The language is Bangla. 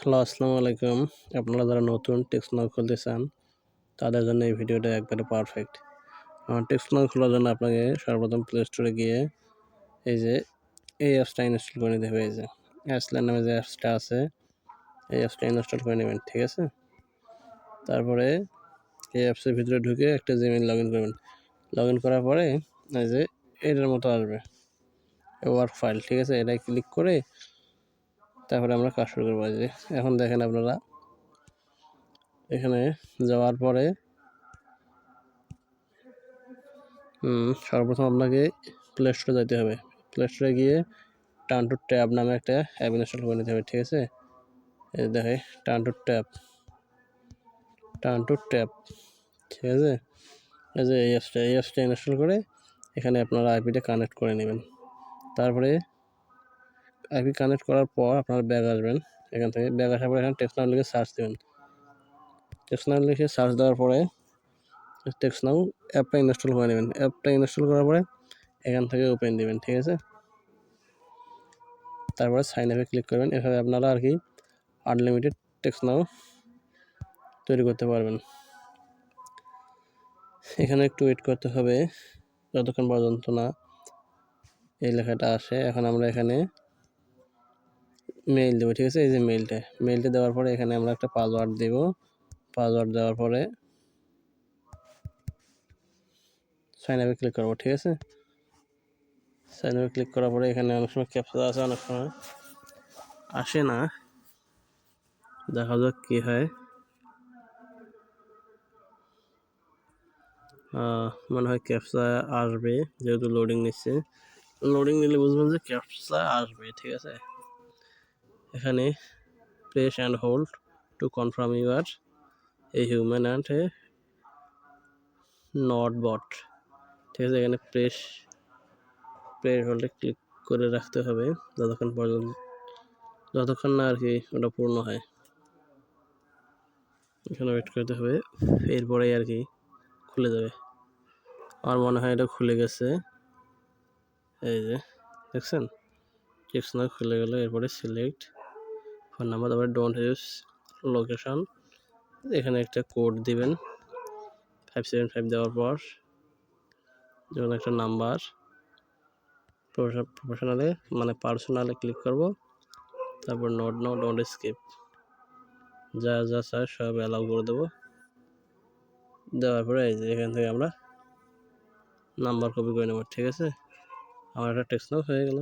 হ্যালো, আসসালামু আলাইকুম। আপনারা যারা নতুন টেক্সট খুলতে চান, তাদের জন্য এই ভিডিওটা একবারে পারফেক্ট টেক্সট খোলার জন্য আপনাকে সর্বপ্রথম প্লে স্টোরে গিয়ে এই যে এই অ্যাপসটা ইনস্টল করে নিতে হবে। এই যে অ্যাপসলার নামে যে অ্যাপসটা আছে, এই অ্যাপসটা ইনস্টল করে নেবেন, ঠিক আছে? তারপরে এই অ্যাপসের ভিতরে ঢুকে একটা জিমেল লগ ইন করবেন। লগ ইন করার পরে এই যে এটার মতো আসবে। ওয়ার্ক ফাইল ঠিক আছে? এটাই ক্লিক করে তারপরে আমরা কাজ শুরু করব এখন দেখেন আপনারা, এখানে যাওয়ার পরে সর্বপ্রথম আপনাকে প্লে স্টোরে যেতে হবে। প্লে স্টোরে গিয়ে টান টু ট্যাব নামে একটা অ্যাপ ইনস্টল করে নিতে হবে, ঠিক আছে? এই দেখে turn to tab turn to tab ঠিক আছে? এই যে এই অ্যাপসটা এই অ্যাপসটা ইনস্টল করে এখানে আপনারা আইপিটা কানেক্ট করে নেবেন। তারপরে আইপি কানেক্ট করার পর আপনার ব্যাগ আসবেন। এখান থেকে ব্যাগ আসার পরে এখানে টেক্সট নাম লিখে সার্চ দেবেন। টেক্সট নাম লিখে সার্চ দেওয়ার পরে টেক্সট নাম অ্যাপটা ইনস্টল করে নেবেন। অ্যাপটা ইনস্টল করার পরে এখান থেকে ওপেন দেবেন, ঠিক আছে? তারপরে সাইন আপে ক্লিক করবেন। এভাবে আপনারা আর কি আনলিমিটেড টেক্সট নাও তৈরি করতে পারবেন। এখানে একটু ওয়েট করতে হবে, যতক্ষণ পর্যন্ত না এই লেখাটা আসে। এখন আমরা এখানে মেইল দেবো, ঠিক আছে? এই যে মেইলটা মেইলটা দেওয়ার পরে এখানে আমরা একটা পাসওয়ার্ড দেব। পাসওয়ার্ড দেওয়ার পরে সাইন আপে ক্লিক করব, ঠিক আছে? সাইন আপে ক্লিক করার পরে এখানে অনেক সময় ক্যাপচা আছে অনেক সময় আসে না। দেখা যাক কী হয়। মনে হয় ক্যাপচা আসবে, যেহেতু লোডিং নিচ্ছে। লোডিং নিলে বুঝবেন যে ক্যাপচা আসবে, ঠিক আছে? এখানে press and hold to confirm you are a human and a not bot ঠিক আছে, এখানে প্রেস প্রেস হোল্ডে ক্লিক করে রাখতে হবে যতক্ষণ পর্যন্ত, যতক্ষণ না আর কি ওটা পূর্ণ হয়। এখানে ওয়েট করতে হবে, এরপরেই আর কি খুলে যাবে। আমার মনে হয় এটা খুলে গেছে। এই যে, দেখছেন? টেক্সট না খুলে গেল, এরপরে সিলেক্ট ফোন নাম্বার, তারপরে ডোন্ট ইউজ লোকেশন এখানে একটা কোড দিবেন ফাইভ সেভেন ফাইভ দেওয়ার পর যেমন একটা নাম্বার প্রফেশনালে মানে পার্সোনালে ক্লিক করব। তারপর নোট নো ডোন্ট স্কিপ যা যা চাই সব অ্যালাউ করে দেবো। দেওয়ার পরে এই যে এখান থেকে আমরা নাম্বার কপি করে নেব, ঠিক আছে? আমার একটা টেক্সট নাও হয়ে গেল।